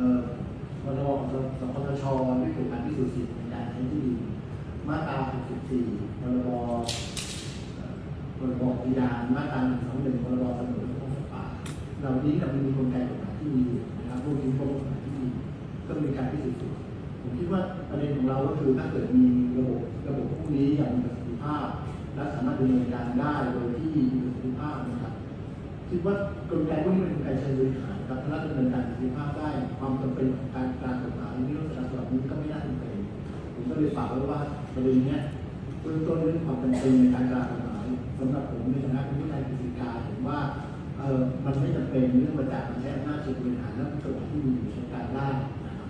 สปทชเรื่องเกี่ยวกับการพิสูจน์สิทธิ์ในการใช้ที่ดินมาตรา 64พรบอ่อพรบอุทยานมาตรา 121พรบสมุนและสัตว์ป่าเหล่านี้เรามีกลไกกฎหมายที่มีอยู่นะครับพวกนี้ก็กฎหมายที่มีก็มีการพิสูจน์สิทธิ์ผมคิดว่าประเด็นของเราก็คือถ้าเกิดมีระบบระบบพวกนี้อย่างมีประสิทธิภาพ และสามารถดำเนินการได้โดยที่มีประสิทธิภาพนะครับคิดว่ากลไกพวกนี้เป็นกลไกเชิงบริห ยฝากไว้ว่าประเด็นนี้เบื้องต้นเรื่องความจำเป็นในการกากฎหมายสำหรับผมในฐานะผู้แทนกฤษฎีกาเห็นว่าเออมันไม่จำเป็นเรื่องมาจากการใช้อำนาจเชิงบริหารและกฎหมายที่มีอยู่ใช้การได้นะครับ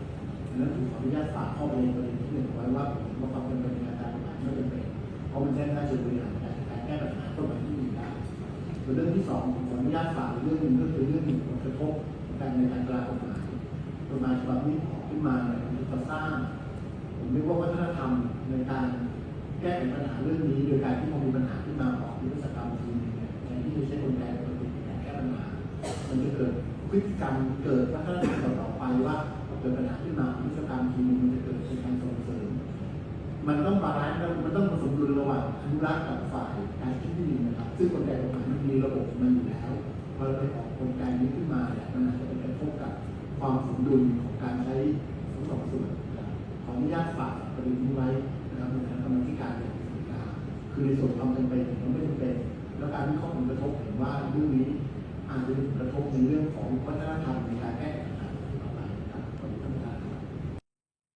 ดังนั้นผมขออนุญาตฝากข้อประเด็นประเด็นที่หนึ่งไว้ว่าผมว่าความจำเป็นในการกฎหมายไม่จำเป็นเพราะมันใช้อำนาจเชิงบริหารในการแก้ปัญหากฎหมายที่มีได้ส่วนเรื่องที่สองผมขออนุญาตฝากเรื่องหนึ่งก็คือเรื่องผลกระทบการในการกลากฎหมายกฎหมายฉบับนี้ออกขึ้นมาเนี่ยมันจะสร้าง ผมเรียกว่า รรมในการแก้ไขปัญหาเรื่องนี้ โดยการที่พอมีปัญหาขึ้นมาออกนิรศกรรมทีนึงเนี่ยแทนที่จะใช้กลไกปกติในการแก้ปัญหา มันจะเกิดพฤติกรรมเกิดวัฒนธรรมต่อไปว่าเกิดปัญหาขึ้นมานิรศกรรมทีนึงมันจะเกิดเป็นการส่งเสริม มันต้องบาลานซ์มันต้องผสมดุลระหว่างอนุรักษ์กับฝ่ายการที่ดีนะครับ ซึ่งกลไกกฎหมายมันมีระบบมันอยู่แล้วพอเราไปออกกลไกนี้ขึ้นมาเนี่ยมันอาจจะเป็นการะทบกับความสมดุลของการใช้ทั้งสองส่วน ออนุญาตฝากประเด็นนี้ไว้นะครับในคณะกรรมธิการเนี่ยคือในส่วนความจำเป็นหรือไม่จำเป็น แล้วการวิเคราะห์ผลกระทบเห็นว่าเรื่องนี้อาจจะกระทบในเรื่องของวัฒนธรรมในการแก้ไข